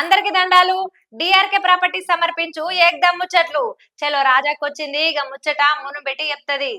అందరికి దండాలు. DRK property సమర్పించు. ఏకదమ్ ముచ్చట్లు. చలో రాజాకొచ్చింది. ఇక ముచ్చట మును పెట్టి చెప్తది.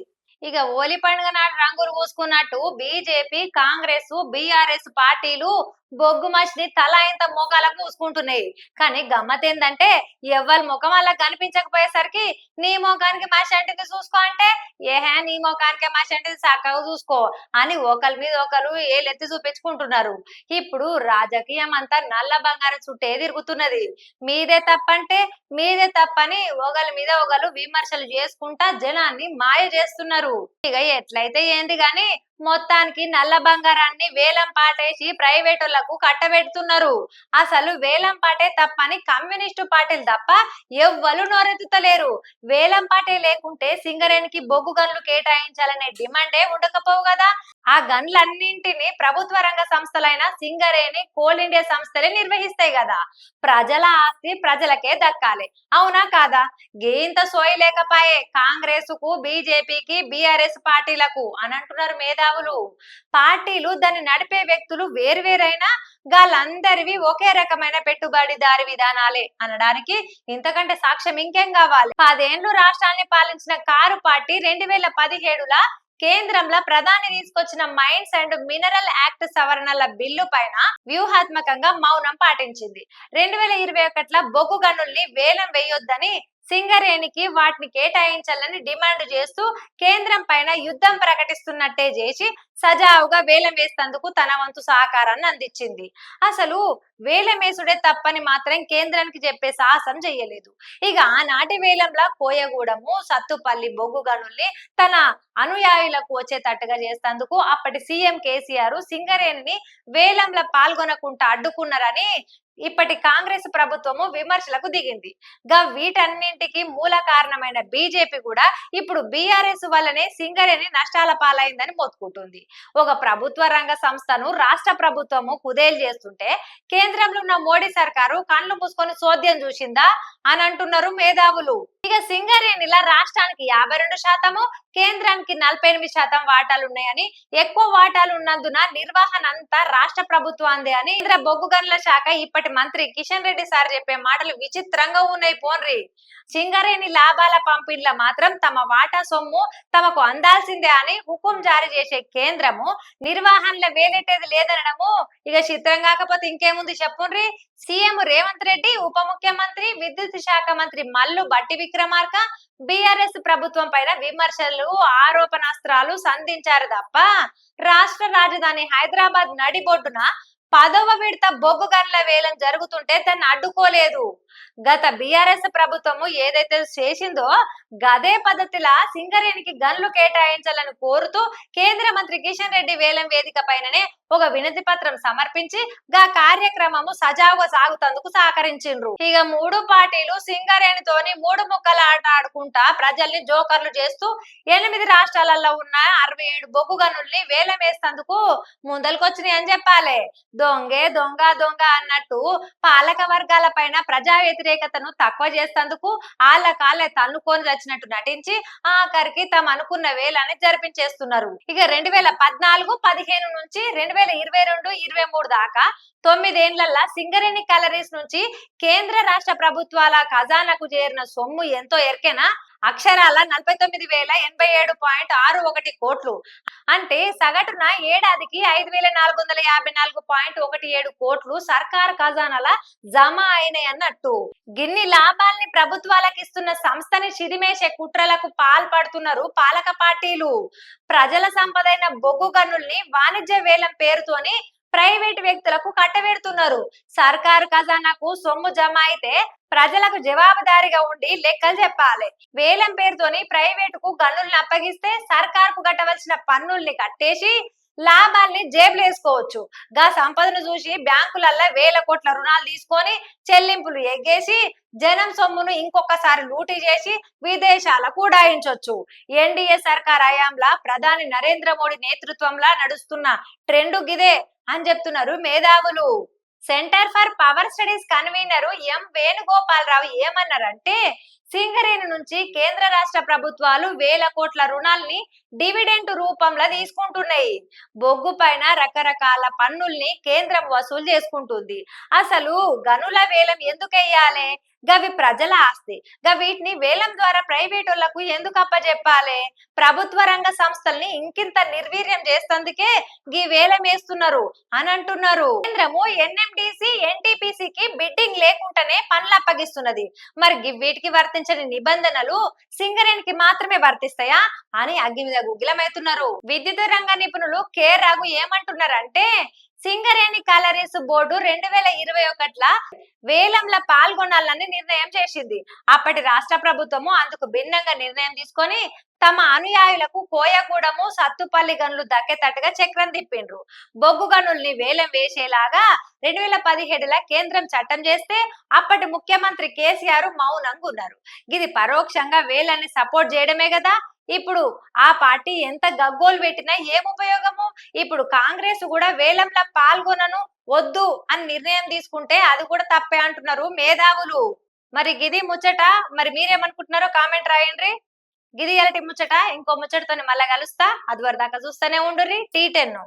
ఇక ఓలి పండుగ నాడు రంగులు పూసుకున్నట్టు బీజేపీ కాంగ్రెస్ బీఆర్ఎస్ పార్టీలు బొగ్గు మనిషిని తల ఇంత మోకాలకు పూసుకుంటున్నాయి. కానీ గమ్మత్ ఏంటంటే ఎవ్వరి ముఖం అలా కనిపించకపోయేసరికి నీ ముఖానికి మషంటిది చూసుకో అంటే ఏహే నీ ముఖానికి మషంటిది చక్కగా చూసుకో అని ఒకరి మీద ఒకరు ఏలెత్తి చూపించుకుంటున్నారు. ఇప్పుడు రాజకీయం అంతా నల్ల బంగారం చుట్టే తిరుగుతున్నది. మీదే తప్పంటే మీదే తప్పని ఒకరి మీద ఒకరు విమర్శలు చేసుకుంటా జనాన్ని మాయ చేస్తున్నారు. ఇక ఎట్లయితే ఏంది గాని మొత్తానికి నల్ల బంగారాన్ని వేలం పాటేసి ప్రైవేటులకు కట్టబెడుతున్నారు. అసలు వేలం పాటే తప్పని కమ్యూనిస్టు పార్టీలు తప్ప ఎవ్వరు నోరెత్తుతలేరు. వేలం పాటే లేకుంటే సింగరేణికి బొగ్గు గన్లు కేటాయించాలనే డిమాండే ఉండకపోవు కదా. ఆ గన్లన్నింటిని ప్రభుత్వ రంగ సంస్థలైన సింగరేణి కోల్ ఇండియా సంస్థలే నిర్వహిస్తాయి కదా. ప్రజల ఆస్తి ప్రజలకే దక్కాలి. అవునా కాదా? గేంత సోయి లేకపాయే కాంగ్రెస్కు బీజేపీకి బీఆర్ఎస్ పార్టీలకు అని అంటున్నారు మేధావులు. పార్టీలు దాన్ని నడిపే వ్యక్తులు వేరువేరైనా వాళ్ళందరివి ఒకే రకమైన పెట్టుబడిదారి విధానాలే అనడానికి ఇంతకంటే సాక్ష్యం ఇంకేం కావాలి? పదేండ్లు రాష్ట్రాన్ని పాలించిన కారు పార్టీ రెండు వేల పదిహేడులా కేంద్రంలో ప్రధాని తీసుకొచ్చిన మైన్స్ అండ్ మినరల్ యాక్ట్ సవరణల బిల్లు పైన వ్యూహాత్మకంగా మౌనం పాటించింది. రెండు వేల ఇరవై ఒకటిలో బొగ్గు గనుల్ని వేలం వేయొద్దని సింగరేణికి వాటిని కేటాయించాలని డిమాండ్ చేస్తూ కేంద్రం పైన యుద్ధం ప్రకటిస్తున్నట్టే చేసి సజావుగా వేలం వేసేందుకు తన వంతు సహకారాన్ని అందించింది. అసలు వేలం వేసుడే తప్పని మాత్రం కేంద్రానికి చెప్పే సాహసం చెయ్యలేదు ఇక ఆనాటి వేలంలా కోయగూడము సత్తుపల్లి బొగ్గు గనుల్ని తన అనుయాయులకు వచ్చేటట్టుగా చేసేందుకు అప్పటి సీఎం కేసీఆర్ సింగరేణిని వేలంలో పాల్గొనకుండా అడ్డుకున్నారని ఇప్పటి కాంగ్రెస్ ప్రభుత్వము విమర్శలకు దిగింది. గా వీటన్నింటికి మూల కారణమైన బీజేపీ కూడా ఇప్పుడు బీఆర్ఎస్ వల్లనే సింగరేణి నష్టాల పాలైందని మొత్తుకుంటుంది. ఒక ప్రభుత్వ రంగ సంస్థను రాష్ట్ర ప్రభుత్వము కుదేలు చేస్తుంటే కేంద్రంలో ఉన్న మోడీ సర్కారు కళ్ళు మూసుకొని చోద్యం చూసిందా? అని అంటున్నారు మేధావులు. ఇక సింగరేణిలా రాష్ట్రానికి యాభై రెండు శాతము కేంద్రానికి నలభై ఎనిమిది శాతం వాటాలు ఉన్నాయని ఎక్కువ వాటాలు ఉన్నందున నిర్వహణ అంతా రాష్ట్ర ప్రభుత్వాందే అని కేంద్ర బొగ్గు గనుల శాఖ ఇప్పటి మంత్రి కిషన్ రెడ్డి సార్ చెప్పే మాటలు విచిత్రంగా ఉన్నాయి. పోన్రి. సింగరేణి లాభాల పంపిణీల మాత్రం తమ వాటా సొమ్ము తమకు అందాల్సిందే అని హుకుం జారీ చేసే కేంద్రము నిర్వహణలో వేలెట్టేది లేదనడము ఇక చిత్రం కాకపోతే ఇంకేముంది చెప్పుండ్రి? సీఎం రేవంత్ రెడ్డి ఉప ముఖ్యమంత్రి విద్యుత్ శాఖ మంత్రి మల్లు బట్టి విక్రమార్క బిఆర్ఎస్ ప్రభుత్వం పైన విమర్శలు ఆరోపణాస్త్రాలు సంధించారు తప్ప రాష్ట్ర రాజధాని హైదరాబాద్ నడిబొడ్డున పదవ విడత బొగ్గు గన్ల వేలం జరుగుతుంటే దాన్ని అడ్డుకోలేదు. గత బీఆర్ఎస్ ప్రభుత్వము ఏదైతే చేసిందో గదే పద్ధతిలా సింగరేణికి గన్లు కేటాయించాలని కోరుతూ కేంద్ర మంత్రి కిషన్ రెడ్డి వేలం వేదిక పైననే ఒక వినతి పత్రం సమర్పించి గా కార్యక్రమము సజావుగా సాగుతందుకు సహకరించిండ్రు. ఇక మూడు పార్టీలు సింగరేణితోని మూడు ముక్కల ఆట ఆడుకుంటా ప్రజల్ని జోకర్లు చేస్తూ ఎనిమిది రాష్ట్రాలలో ఉన్న అరవై ఏడు బొగ్గు గనుల్ని వేలం వేస్తందుకు ముందలకొచ్చినాయి అని చెప్పాలి. దొంగే దొంగ దొంగ అన్నట్టు పాలక వర్గాల పైన ప్రజా వ్యతిరేకతను తక్కువ చేసేందుకు వాళ్ళ కాళ్ళే తన్నుకొని వచ్చినట్టు నటించి ఆఖరికి తమ అనుకున్న వేలని జరిపించేస్తున్నారు. ఇక రెండు వేల పద్నాలుగు పదిహేను నుంచి రెండు వేల ఇరవై రెండు ఇరవై మూడు దాకా తొమ్మిదేండ్లల్లా సింగరేణి కలరీస్ నుంచి కేంద్ర రాష్ట్ర ప్రభుత్వాల ఖజానాకు చేరిన సొమ్ము ఎంతో ఎరికెనా? అక్షరాల నలభై తొమ్మిది వేల ఎనభై ఏడు పాయింట్ ఆరు ఒకటి కోట్లు. అంటే సగటున ఏడాదికి ఐదు వేల నాలుగు వందల యాభై నాలుగు పాయింట్ ఒకటి ఏడు కోట్లు సర్కార్ ఖజానాల జమ అయినాయన్నట్టు గిన్ని లాభాల్ని ప్రభుత్వాలకు ఇస్తున్న సంస్థని చిరిమేసే కుట్రలకు పాల్పడుతున్నారు పాలక పార్టీలు. ప్రజల సంపదైన బొగ్గు గనుల్ని వాణిజ్య వేలం పేరుతోని ప్రైవేట్ వ్యక్తులకు కట్టబెడుతున్నారు. సర్కారు ఖజానాకు సొమ్ము జమ అయితే ప్రజలకు జవాబుదారీగా ఉండి లెక్కలు చెప్పాలి. వేలం పేరుతోని ప్రైవేటుకు గన్నుల్ని అప్పగిస్తే సర్కారుకు కట్టవలసిన పన్నుల్ని కట్టేసి లాభాల్ని జేబులు వేసుకోవచ్చు. గా సంపదను చూసి బ్యాంకులల్లా వేల కోట్ల రుణాలు తీసుకొని చెల్లింపులు ఎగ్గేసి జనం సొమ్మును ఇంకొకసారి లూటీ చేసి విదేశాలకు ఉడాయించవచ్చు ఎన్డీఏ సర్కార్ హయాంలా ప్రధాని నరేంద్ర మోడీ నేతృత్వంలో నడుస్తున్న ట్రెండ్ గిదే. అని చెప్తున్నారు. మేధావులు centre for power studies convener M Venugopala Rao ఏమన్నారంటే సింగరేణి నుంచి కేంద్ర రాష్ట్ర ప్రభుత్వాలు వేల కోట్ల రుణాల్ని డివిడెంట్ రూపంలో తీసుకుంటున్నాయి. బొగ్గు పైన రకరకాల పన్నుల్ని కేంద్రం వసూలు చేసుకుంటుంది. అసలు గనుల వేలం ఎందుకు వేయాలి? గవి ప్రజల ఆస్తి. వీటిని వేలం ద్వారా ప్రైవేట్ ఎందుకు అప్పచెప్పాలి ప్రభుత్వ రంగ సంస్థల్ని ఇంకింత నిర్వీర్యం చేస్తందుకే గీ వేలం వేస్తున్నారు అని అంటున్నారు కేంద్రము ఎన్ఎండిసి ఎన్టీపీసీకి బిడ్డింగ్ లేకుండానే పనులు అప్పగిస్తున్నది. మరి గివ్వీటికి వీటికి వర్తించని నిబంధనలు సింగరేణికి మాత్రమే వర్తిస్తాయా అని అగ్గి మీద గుగ్గిలమవుతున్నారు విద్యుత్ రంగ నిపుణులు కె. రాగు ఏమంటున్నారంటే సింగరేణి కాలరీస్ బోర్డు రెండు వేల ఇరవై ఒకట్ల వేలంలో పాల్గొనాలని నిర్ణయం చేసింది. అప్పటి రాష్ట్ర ప్రభుత్వము అందుకు భిన్నంగా నిర్ణయం తీసుకొని తమ అనుయాయులకు కోయగూడము సత్తుపల్లి గనులు దక్కేటట్టుగా చక్రం తిప్పిండ్రు. బొగ్గు గనుల్ని వేలం వేసేలాగా రెండు వేల పదిహేడుల కేంద్రం చట్టం చేస్తే అప్పటి ముఖ్యమంత్రి కేసీఆర్ మౌనంగా ఉన్నారు. ఇది పరోక్షంగా వేలాన్ని సపోర్ట్ చేయడమే కదా. ఇప్పుడు ఆ పార్టీ ఎంత గగ్గోలు పెట్టినా ఏం ఉపయోగము? ఇప్పుడు కాంగ్రెస్ కూడా వేలంలో పాల్గొనను వద్దు అని నిర్ణయం తీసుకుంటే అది కూడా తప్పే అంటున్నారు మేధావులు. మరి గిది ముచ్చట మరి మీరేమనుకుంటున్నారో కామెంట్ రాయండి. గిది ఎలాంటి ముచ్చట ఇంకో ముచ్చటతో మళ్ళా కలుస్తా. అది వరకు దాకా చూస్తూనే ఉండుర్రి. T ten.